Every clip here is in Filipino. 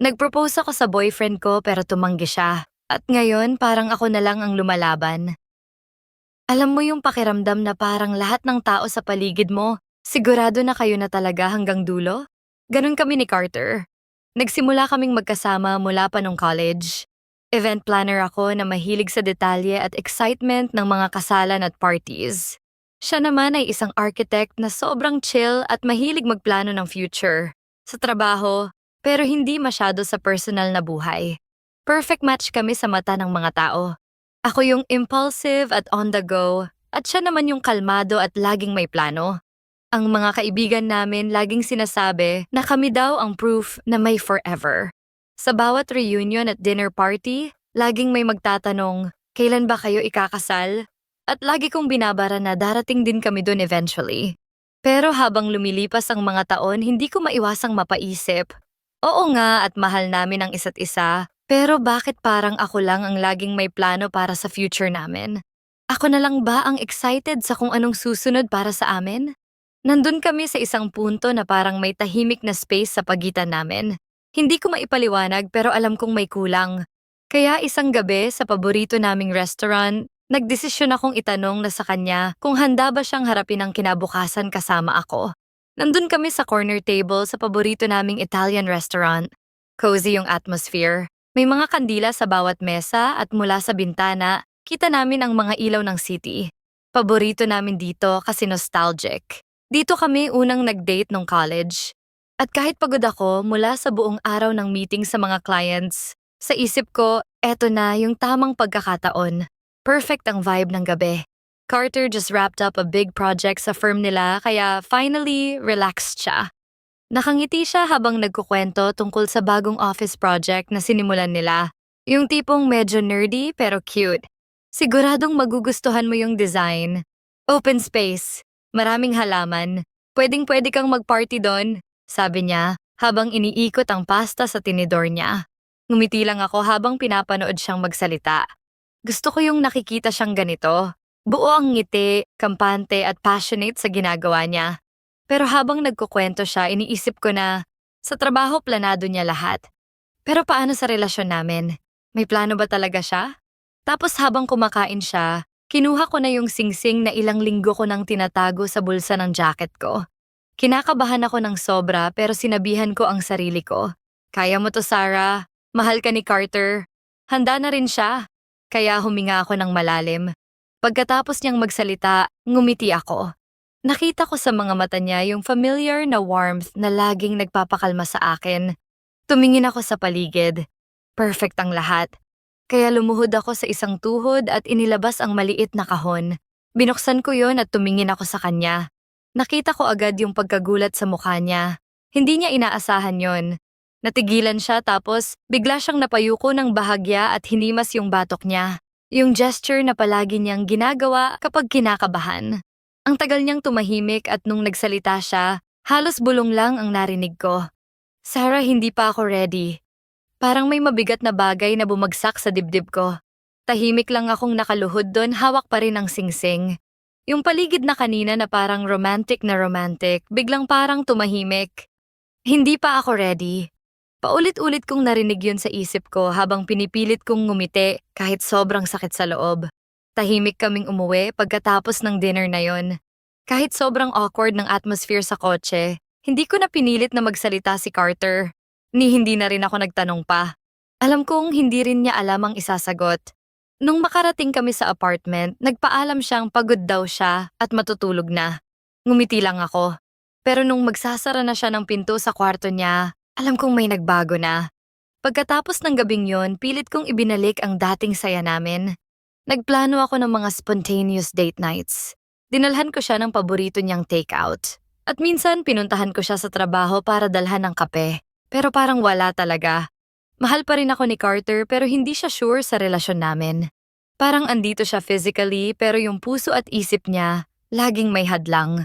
Nag-propose ako sa boyfriend ko pero tumanggi siya. At ngayon parang ako na lang ang lumalaban. Alam mo yung pakiramdam na parang lahat ng tao sa paligid mo, sigurado na kayo na talaga hanggang dulo? Ganon kami ni Carter. Nagsimula kaming magkasama mula pa nung college. Event planner ako na mahilig sa detalye at excitement ng mga kasalan at parties. Siya naman ay isang architect na sobrang chill at mahilig magplano ng future. Sa trabaho, pero hindi masyado sa personal na buhay. Perfect match kami sa mata ng mga tao. Ako yung impulsive at on the go, at siya naman yung kalmado at laging may plano. Ang mga kaibigan namin laging sinasabi na kami daw ang proof na may forever. Sa bawat reunion at dinner party, laging may magtatanong, kailan ba kayo ikakasal? At lagi kong binabara na darating din kami dun eventually. Pero habang lumilipas ang mga taon, hindi ko maiwasang mapaisip. Oo nga at mahal namin ang isa't isa, pero bakit parang ako lang ang laging may plano para sa future namin? Ako na lang ba ang excited sa kung anong susunod para sa amin? Nandun kami sa isang punto na parang may tahimik na space sa pagitan namin. Hindi ko maipaliwanag pero alam kong may kulang. Kaya isang gabi sa paborito naming restaurant, nagdesisyon akong itanong na sa kanya kung handa ba siyang harapin ang kinabukasan kasama ako. Nandun kami sa corner table sa paborito naming Italian restaurant. Cozy yung atmosphere. May mga kandila sa bawat mesa at mula sa bintana, kita namin ang mga ilaw ng city. Paborito namin dito kasi nostalgic. Dito kami unang nag-date nung college. At kahit pagod ako mula sa buong araw ng meeting sa mga clients, sa isip ko, eto na yung tamang pagkakataon. Perfect ang vibe ng gabi. Carter just wrapped up a big project sa firm nila kaya finally relaxed siya. Nakangiti siya habang nagkukwento tungkol sa bagong office project na sinimulan nila. Yung tipong medyo nerdy pero cute. Siguradong magugustuhan mo yung design. Open space, maraming halaman. Pwedeng pwede kang mag-party doon, sabi niya habang iniikot ang pasta sa tinidor niya. Ngumiti lang ako habang pinapanood siyang magsalita. Gusto ko yung nakikita siyang ganito. Buo ang ngiti, kampante at passionate sa ginagawa niya. Pero habang nagkukwento siya, iniisip ko na sa trabaho planado niya lahat. Pero paano sa relasyon namin? May plano ba talaga siya? Tapos habang kumakain siya, kinuha ko na yung singsing na ilang linggo ko nang tinatago sa bulsa ng jacket ko. Kinakabahan ako ng sobra pero sinabihan ko ang sarili ko. Kaya mo to Sarah, mahal ka ni Carter. Handa na rin siya. Kaya huminga ako ng malalim. Pagkatapos niyang magsalita, ngumiti ako. Nakita ko sa mga mata niya yung familiar na warmth na laging nagpapakalma sa akin. Tumingin ako sa paligid. Perfect ang lahat. Kaya lumuhod ako sa isang tuhod at inilabas ang maliit na kahon. Binuksan ko yon at tumingin ako sa kanya. Nakita ko agad yung pagkagulat sa mukha niya. Hindi niya inaasahan yon. Natigilan siya tapos bigla siyang napayuko ng bahagya at hinimas yung batok niya. Yung gesture na palagi niyang ginagawa kapag kinakabahan. Ang tagal niyang tumahimik at nung nagsalita siya, halos bulong lang ang narinig ko. Sarah, hindi pa ako ready. Parang may mabigat na bagay na bumagsak sa dibdib ko. Tahimik lang akong nakaluhod doon, hawak pa rin ang singsing. Yung paligid na kanina na parang romantic na romantic, biglang parang tumahimik. Hindi pa ako ready. Paulit-ulit kong narinig yun sa isip ko habang pinipilit kong ngumiti kahit sobrang sakit sa loob. Tahimik kaming umuwi pagkatapos ng dinner na yon. Kahit sobrang awkward ng atmosphere sa kotse, hindi ko na pinilit na magsalita si Carter. Ni hindi na rin ako nagtanong pa. Alam kong hindi rin niya alam ang isasagot. Nung makarating kami sa apartment, nagpaalam siyang pagod daw siya at matutulog na. Ngumiti lang ako. Pero nung magsasara na siya ng pinto sa kwarto niya, alam kong may nagbago na. Pagkatapos ng gabing yon, pilit kong ibinalik ang dating saya namin. Nagplano ako ng mga spontaneous date nights. Dinalhan ko siya ng paborito niyang takeout. At minsan pinuntahan ko siya sa trabaho para dalhan ng kape. Pero parang wala talaga. Mahal pa rin ako ni Carter pero hindi siya sure sa relasyon namin. Parang andito siya physically pero yung puso at isip niya laging may hadlang.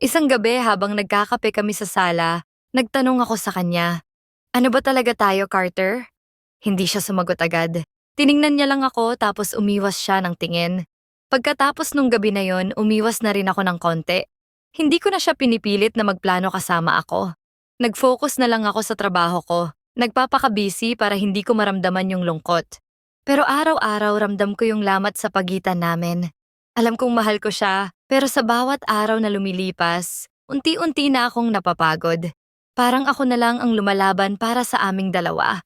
Isang gabi habang nagkakape kami sa sala, nagtanong ako sa kanya, Ano ba talaga tayo, Carter? Hindi siya sumagot agad. Tiningnan niya lang ako tapos umiwas siya ng tingin. Pagkatapos nung gabi na yon, umiwas na rin ako ng konti. Hindi ko na siya pinipilit na magplano kasama ako. Nag-focus na lang ako sa trabaho ko. Nagpapakabisi para hindi ko maramdaman yung lungkot. Pero araw-araw ramdam ko yung lamat sa pagitan namin. Alam kong mahal ko siya, pero sa bawat araw na lumilipas, unti-unti na akong napapagod. Parang ako na lang ang lumalaban para sa aming dalawa.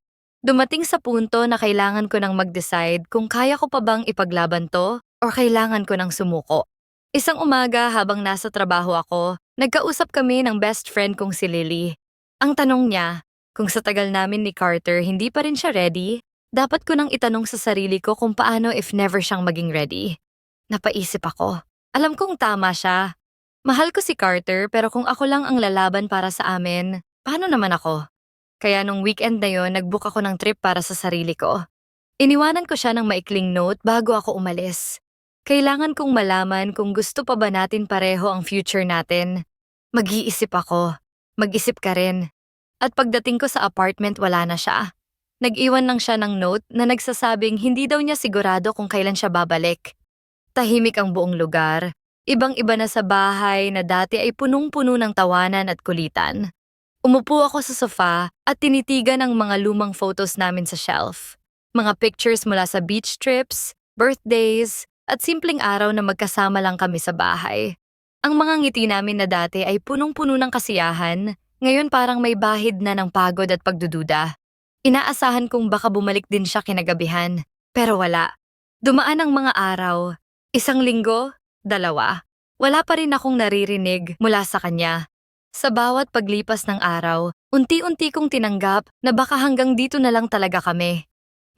Dumating sa punto na kailangan ko nang mag-decide kung kaya ko pa bang ipaglaban to or kailangan ko nang sumuko. Isang umaga habang nasa trabaho ako, nagkausap kami ng best friend kong si Lily. Ang tanong niya, kung sa tagal namin ni Carter hindi pa rin siya ready, dapat ko nang itanong sa sarili ko kung paano if never siyang maging ready. Napaisip ako. Alam kong tama siya. Mahal ko si Carter pero kung ako lang ang lalaban para sa amin, paano naman ako? Kaya nung weekend na yon, nagbook ako ng trip para sa sarili ko. Iniwanan ko siya ng maikling note bago ako umalis. Kailangan kong malaman kung gusto pa ba natin pareho ang future natin. Mag-iisip ako. Mag-isip ka rin. At pagdating ko sa apartment, wala na siya. Nag-iwan lang siya ng note na nagsasabing hindi daw niya sigurado kung kailan siya babalik. Tahimik ang buong lugar. Ibang-iba na sa bahay na dati ay punong-puno ng tawanan at kulitan. Umupo ako sa sofa at tinitigan ang mga lumang photos namin sa shelf. Mga pictures mula sa beach trips, birthdays, at simpleng araw na magkasama lang kami sa bahay. Ang mga ngiti namin na dati ay punong-puno ng kasiyahan, ngayon parang may bahid na ng pagod at pagdududa. Inaasahan kong baka bumalik din siya kinagabihan, pero wala. Dumaan ang mga araw, isang linggo, dalawa. Wala pa rin akong naririnig mula sa kanya. Sa bawat paglipas ng araw, unti-unti kong tinanggap na baka hanggang dito na lang talaga kami.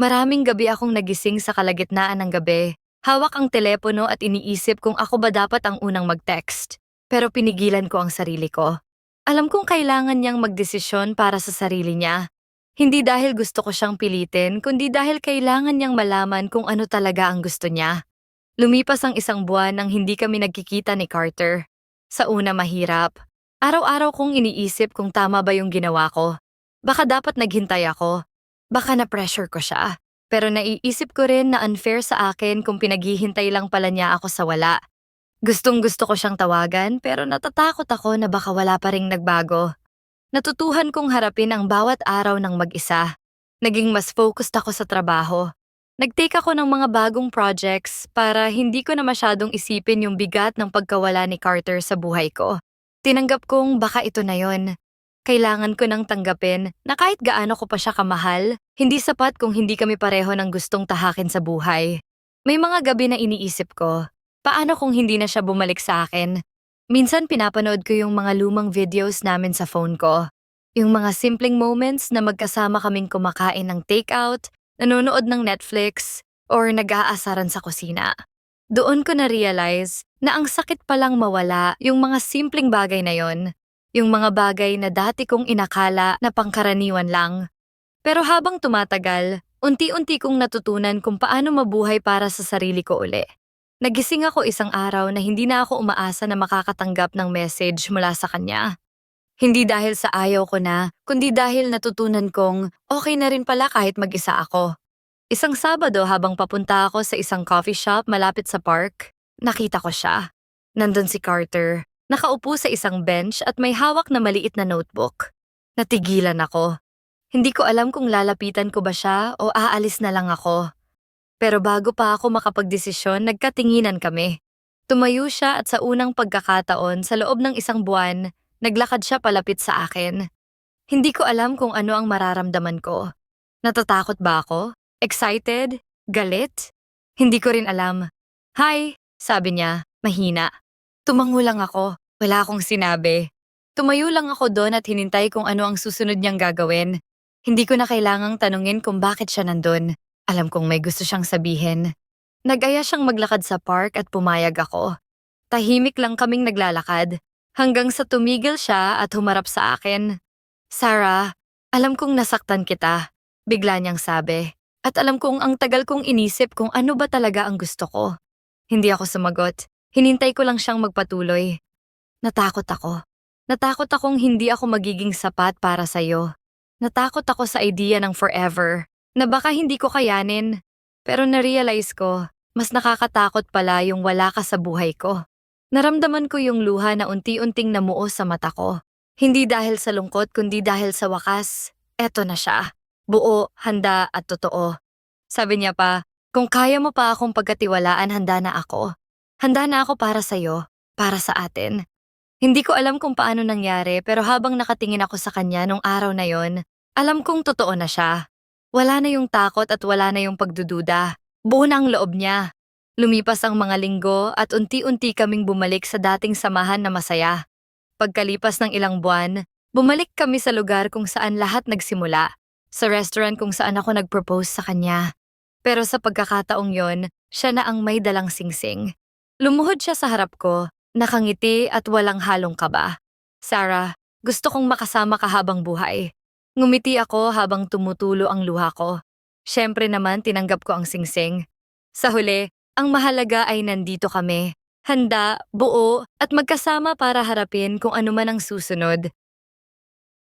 Maraming gabi akong nagising sa kalagitnaan ng gabi Hawak ang telepono at iniisip kung ako ba dapat ang unang mag-text. Pero pinigilan ko ang sarili ko. Alam kong kailangan niyang magdesisyon para sa sarili niya. Hindi dahil gusto ko siyang pilitin, kundi dahil kailangan niyang malaman kung ano talaga ang gusto niya. Lumipas ang isang buwan nang hindi kami nagkikita ni Carter. Sa una mahirap. Araw-araw kong iniisip kung tama ba yung ginawa ko. Baka dapat naghintay ako. Baka na-pressure ko siya. Pero naiisip ko rin na unfair sa akin kung pinaghihintay lang pala niya ako sa wala. Gustong gusto ko siyang tawagan pero natatakot ako na baka wala pa ring nagbago. Natutuhan kong harapin ang bawat araw ng mag-isa. Naging mas focused ako sa trabaho. Nag-take ako ng mga bagong projects para hindi ko na masyadong isipin yung bigat ng pagkawala ni Carter sa buhay ko. Tinanggap kong baka ito na yon kailangan ko nang tanggapin na kahit gaano ko pa siya kamahal, hindi sapat kung hindi kami pareho ng gustong tahakin sa buhay. May mga gabi na iniisip ko, paano kung hindi na siya bumalik sa akin? Minsan pinapanood ko yung mga lumang videos namin sa phone ko. Yung mga simpleng moments na magkasama kaming kumakain ng takeout, nanonood ng Netflix, or nag-aasaran sa kusina. Doon ko na-realize na ang sakit palang mawala yung mga simpleng bagay na yon yung mga bagay na dati kong inakala na pangkaraniwan lang. Pero habang tumatagal, unti-unti kong natutunan kung paano mabuhay para sa sarili ko uli. Nagising ako isang araw na hindi na ako umaasa na makakatanggap ng message mula sa kanya. Hindi dahil sa ayaw ko na, kundi dahil natutunan kong okay na rin pala kahit mag-isa ako. Isang Sabado habang papunta ako sa isang coffee shop malapit sa park, nakita ko siya. Nandun si Carter, Nakaupo sa isang bench at may hawak na maliit na notebook. Natigilan ako. Hindi ko alam kung lalapitan ko ba siya o aalis na lang ako. Pero bago pa ako makapagdesisyon, nagkatinginan kami. Tumayo siya at sa unang pagkakataon sa loob ng isang buwan, naglakad siya palapit sa akin. Hindi ko alam kung ano ang mararamdaman ko. Natatakot ba ako? Excited? Galit? Hindi ko rin alam. Hi, sabi niya, mahina. Tumango lang ako. Wala akong sinabi. Tumayo lang ako doon at hinintay kung ano ang susunod niyang gagawin. Hindi ko na kailangang tanungin kung bakit siya nandun. Alam kong may gusto siyang sabihin. Nag-aya siyang maglakad sa park at pumayag ako. Tahimik lang kaming naglalakad hanggang sa tumigil siya at humarap sa akin. Sarah, alam kong nasaktan kita, bigla niyang sabi. At alam kong ang tagal kong inisip kung ano ba talaga ang gusto ko. Hindi ako sumagot. Hinintay ko lang siyang magpatuloy. Natakot ako. Natakot akong hindi ako magiging sapat para sa'yo. Natakot ako sa idea ng forever, na baka hindi ko kayanin. Pero narealize ko, mas nakakatakot pala yung wala ka sa buhay ko. Naramdaman ko yung luha na unti-unting namuo sa mata ko. Hindi dahil sa lungkot kundi dahil sa wakas, eto na siya. Buo, handa at totoo. Sabi niya pa, kung kaya mo pa akong pagkatiwalaan, handa na ako. Handa na ako para sa'yo, para sa atin. Hindi ko alam kung paano nangyari pero habang nakatingin ako sa kanya nung araw na yon, alam kong totoo na siya. Wala na yung takot at wala na yung pagdududa. Buo na ang loob niya. Lumipas ang mga linggo at unti-unti kaming bumalik sa dating samahan na masaya. Pagkalipas ng ilang buwan, bumalik kami sa lugar kung saan lahat nagsimula, sa restaurant kung saan ako nag-propose sa kanya. Pero sa pagkakataong yon, siya na ang may dalang singsing. Lumuhod siya sa harap ko, nakangiti at walang halong kaba. Sarah, gusto kong makasama ka habang buhay. Ngumiti ako habang tumutulo ang luha ko. Siyempre naman tinanggap ko ang singsing. Sa huli, ang mahalaga ay nandito kami. Handa, buo, at magkasama para harapin kung ano man ang susunod.